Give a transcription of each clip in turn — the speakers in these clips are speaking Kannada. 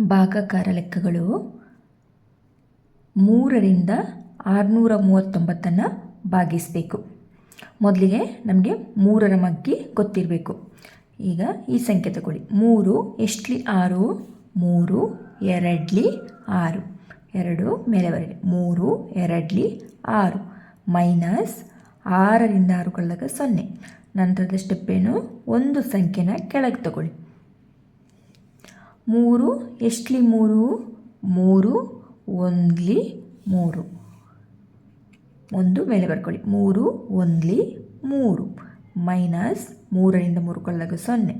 ಭಾಗಾಕಾರ ಲೆಕ್ಕಗಳು ಮೂರರಿಂದ ಆರುನೂರ ಮೂವತ್ತೊಂಬತ್ತನ್ನು ಭಾಗಿಸಬೇಕು. ಮೊದಲಿಗೆ ನಮಗೆ ಮೂರರ ಮಗ್ಗಿ ಗೊತ್ತಿರಬೇಕು. ಈಗ ಈ ಸಂಖ್ಯೆ ತಗೊಳ್ಳಿ. ಮೂರು ಎಷ್ಟಲಿ? ಆರು. ಮೂರು ಎರಡ್ಲಿ? ಆರು. ಎರಡು ಮೇಲೆವರೆಗೆ. ಮೂರು ಎರಡ್ಲಿ? ಆರು. ಮೈನಸ್ ಆರರಿಂದ ಆರು ಕಳೆದಾಗ ಸೊನ್ನೆ. ನಂತರದ ಸ್ಟೆಪ್ ಏನು? ಒಂದು ಸಂಖ್ಯೆನ ಕೆಳಗೆ ತಗೊಳ್ಳಿ. ಮೂರು, ಎಷ್ಟಲಿ ಮೂರು? ಮೂರು, ಒಂದ್ಲಿ ಮೂರು. ಒಂದು ಮೇಲೆ ಬರ್ಕೊಳ್ಳಿ. ಮೂರು, ಒಂದ್ಲಿ ಮೂರು. ಮೈನಸ್ ಮೂರರಿಂದ ಮೂರು ಕೊಳ್ಳಾಗ ಸೊನ್ನೆ.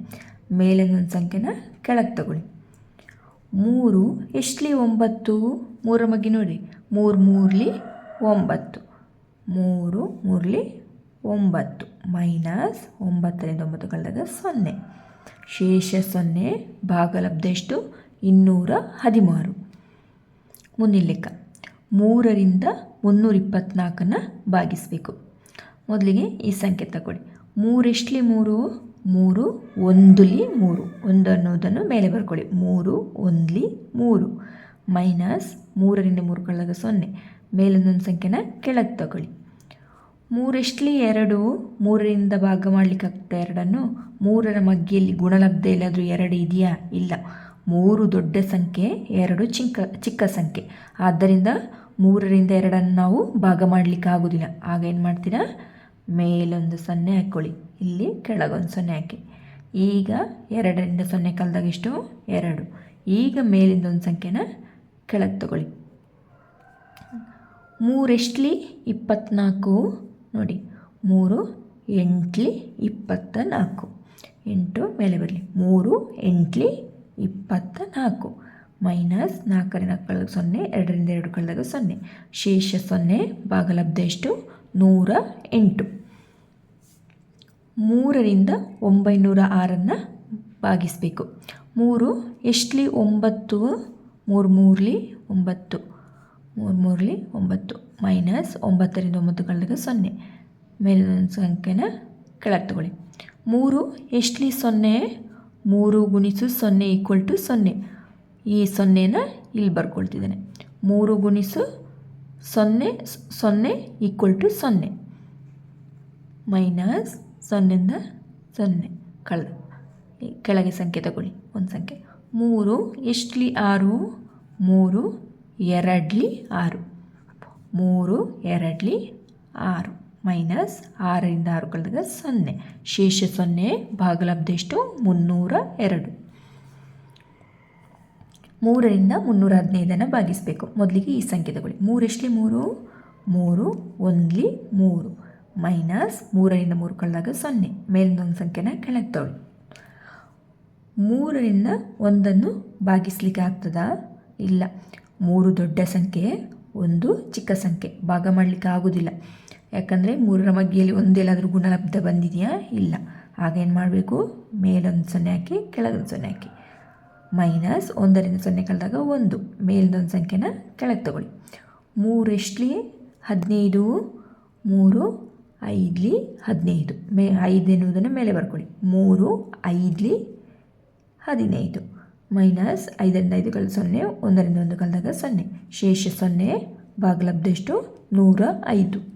ಮೇಲಿನ ಒಂದು ಸಂಖ್ಯೆನ ಕೆಳಗೆ ತಗೊಳ್ಳಿ. ಮೂರು, ಎಷ್ಟ್ಲಿ ಒಂಬತ್ತು? ಮೂರ ಬಗ್ಗೆ ನೋಡಿ. ಮೂರು, ಮೂರಲಿ ಒಂಬತ್ತು. ಮೂರು, ಮೂರಲಿ ಒಂಬತ್ತು. ಮೈನಸ್ ಒಂಬತ್ತರಿಂದ ಒಂಬತ್ತು ಕಳೆದಾಗ ಸೊನ್ನೆ. ಶೇಷ ಸೊನ್ನೆ ಭಾಗಲಬ್ಧ ಎಷ್ಟು ಇನ್ನೂರ ಹದಿಮಾರು. ಮುಂದಿನ ಲೆಕ್ಕ. ಮೂರರಿಂದ ಮುನ್ನೂರ ಇಪ್ಪತ್ತ್ನಾಲ್ಕನ್ನು ಭಾಗಿಸಬೇಕು. ಮೊದಲಿಗೆ ಈ ಸಂಖ್ಯೆ ತಗೊಳ್ಳಿ ಮೂರೆಷ್ಟಲಿ ಮೂರು? ಮೂರು, ಒಂದುಲಿ ಮೂರು. ಒಂದು ಅನ್ನೋದನ್ನು ಮೇಲೆ ಬರ್ಕೊಳ್ಳಿ. ಮೂರು, ಒಂದ್ಲಿ ಮೂರು. ಮೈನಸ್ ಮೂರರಿಂದ ಮೂರು ಕಳೆದಾಗ ಸೊನ್ನೆ. ಮೇಲೊಂದೊಂದು ಸಂಖ್ಯೆನ ಕೆಳಗೆ ತಗೊಳ್ಳಿ. ಮೂರೆಷ್ಟಲಿ ಎರಡು, ಮೂರರಿಂದ ಭಾಗ ಮಾಡಲಿಕ್ಕಾಗ್ತದೆ ಎರಡನ್ನು. ಮೂರರ ಮಗ್ಗಿಯಲ್ಲಿ ಗುಣಲಬ್ಧ ಎಲ್ಲಾದರೂ ಎರಡು ಇದೆಯಾ? ಇಲ್ಲ. ಮೂರು ದೊಡ್ಡ ಸಂಖ್ಯೆ, ಎರಡು ಚಿಕ್ಕ ಚಿಕ್ಕ ಸಂಖ್ಯೆ. ಆದ್ದರಿಂದ ಮೂರರಿಂದ ಎರಡನ್ನು ನಾವು ಭಾಗ ಮಾಡಲಿಕ್ಕೆ ಆಗೋದಿಲ್ಲ ಆಗ ಏನು ಮಾಡ್ತೀರಾ? ಮೇಲೊಂದು ಸೊನ್ನೆ ಹಾಕ್ಕೊಳ್ಳಿ. ಇಲ್ಲಿ ಕೆಳಗೊಂದು ಸೊನ್ನೆ ಹಾಕಿ. ಈಗ ಎರಡರಿಂದ ಸೊನ್ನೆ ಕಾಲದಾಗ ಎಷ್ಟು? ಎರಡು. ಈಗ ಮೇಲಿಂದ ಒಂದು ಸಂಖ್ಯೆನ ಕೆಳಗೆ ತಗೊಳ್ಳಿ. ಮೂರೆಷ್ಟಲಿ ಇಪ್ಪತ್ತ್ನಾಲ್ಕು ನೋಡಿ, ಮೂರು ಎಂಟ್ಲಿ ಇಪ್ಪತ್ತ ನಾಲ್ಕು. ಎಂಟು ಮೇಲೆ ಬರಲಿ. ಮೂರು ಎಂಟ್ಲಿ ಇಪ್ಪತ್ತ ನಾಲ್ಕು. ಮೈನಸ್ ನಾಲ್ಕರಿಂದ ಕಳೆದಾಗ ಸೊನ್ನೆ, ಎರಡರಿಂದ ಎರಡು ಕಳೆದಾಗ ಸೊನ್ನೆ. ಶೇಷ ಸೊನ್ನೆ, ಭಾಗಲಬ್ಧ ಎಷ್ಟು? ನೂರ ಎಂಟು. ಮೂರರಿಂದ ಒಂಬೈನೂರ ಆರನ್ನು ಭಾಗಿಸಬೇಕು. ಮೂರು ಎಷ್ಟಲಿ? ಒಂಬತ್ತು. ಮೂರು ಮೂರಲಿ? ಒಂಬತ್ತು. ಮೂರು ಮೂರಲಿ ಒಂಬತ್ತು. ಮೈನಸ್ ಒಂಬತ್ತರಿಂದ ಒಂಬತ್ತು ಕಳೆದಾಗ ಸೊನ್ನೆ. ಮೇಲಿನ ಸಂಖ್ಯೆನ ಕೆಳಗೆ ತಗೊಳ್ಳಿ. ಮೂರು ಎಷ್ಟಲಿ ಸೊನ್ನೆ? ಮೂರು ಗುಣಿಸು ಸೊನ್ನೆ ಈಕ್ವಲ್ ಟು ಸೊನ್ನೆ. ಈ ಸೊನ್ನೆನ ಇಲ್ಲಿ ಬರ್ಕೊಳ್ತಿದ್ದೇನೆ. ಮೂರು ಗುಣಿಸು ಸೊನ್ನೆ ಸೊನ್ನೆ ಈಕ್ವಲ್ ಟು ಸೊನ್ನೆ. ಮೈನಸ್ ಸೊನ್ನೆಯಿಂದ ಸೊನ್ನೆ. ಕಳೆದ. ಈ ಕೆಳಗೆ ಸಂಖ್ಯೆ ತಗೊಳ್ಳಿ. ಒಂದು ಸಂಖ್ಯೆ. ಮೂರು ಎಷ್ಟಲಿ ಆರು? ಮೂರು ಎರಡ್ಲಿ ಆರು. ಮೂರು ಎರಡ್ಲಿ ಆರು. ಮೈನಸ್ ಆರರಿಂದ ಆರು ಕಳೆದಾಗ ಸೊನ್ನೆ. ಶೇಷ ಸೊನ್ನೆ, ಭಾಗಲಬ್ಧ ಎಷ್ಟು? ಮುನ್ನೂರ ಎರಡು. ಮೂರರಿಂದ ಮುನ್ನೂರ ಹದಿನೈದನ್ನು ಭಾಗಿಸಬೇಕು. ಮೊದಲಿಗೆ ಈ ಸಂಖ್ಯೆ ತಗೊಳ್ಳಿ. ಮೂರು ಮೂರು. ಒಂದ್ಲಿ ಮೂರು. ಮೈನಸ್ ಮೂರರಿಂದ ಮೂರು ಕಳೆದಾಗ ಸೊನ್ನೆ. ಮೇಲಿನೊಂದು ಸಂಖ್ಯೆನ ಕೆಳಗೆ ತಗೊಳ್ಳಿ. ಮೂರರಿಂದ ಒಂದನ್ನು ಭಾಗಿಸ್ಲಿಕ್ಕೆ ಆಗ್ತದಾ? ಇಲ್ಲ. ಮೂರು ದೊಡ್ಡ ಸಂಖ್ಯೆ, ಒಂದು ಚಿಕ್ಕ ಸಂಖ್ಯೆ. ಭಾಗ ಮಾಡಲಿಕ್ಕೆ ಆಗೋದಿಲ್ಲ. ಯಾಕಂದರೆ ಮೂರರ ಮಗ್ಗಿಯಲ್ಲಿ ಒಂದೇಲಾದರೂ ಗುಣಲಬ್ಧ ಬಂದಿದೆಯಾ? ಇಲ್ಲ. ಆಗೇನು ಮಾಡಬೇಕು? ಮೇಲೊಂದು ಸೊನ್ನೆ ಹಾಕಿ, ಕೆಳಗೊಂದು ಸೊನ್ನೆ ಹಾಕಿ. ಮೈನಸ್ ಒಂದರಿಂದ ಸೊನ್ನೆ ಕಳೆದಾಗ ಒಂದು. ಮೇಲಿನೊಂದು ಸಂಖ್ಯೆನ ಕೆಳಗೆ ತಗೊಳ್ಳಿ. ಮೂರು ಎಷ್ಟಲಿ? ಹದಿನೈದು. ಮೂರು ಐದಲಿ ಹದಿನೈದು. ಮೇ ಐದು ಎನ್ನುವುದನ್ನು ಮೇಲೆ ಬರ್ಕೊಳ್ಳಿ. ಮೂರು ಐದ್ಲಿ ಹದಿನೈದು. ಮೈನಸ್ ಐದರಿಂದ ಐದು ಕಳೆದ ಸೊನ್ನೆ, ಒಂದರಿಂದ ಒಂದು ಕಾಲದಾಗ ಸೊನ್ನೆ. ಶೇಷ ಸೊನ್ನೆ, ಭಾಗಲಬ್ಧ ಎಷ್ಟು? ನೂರ ಐದು.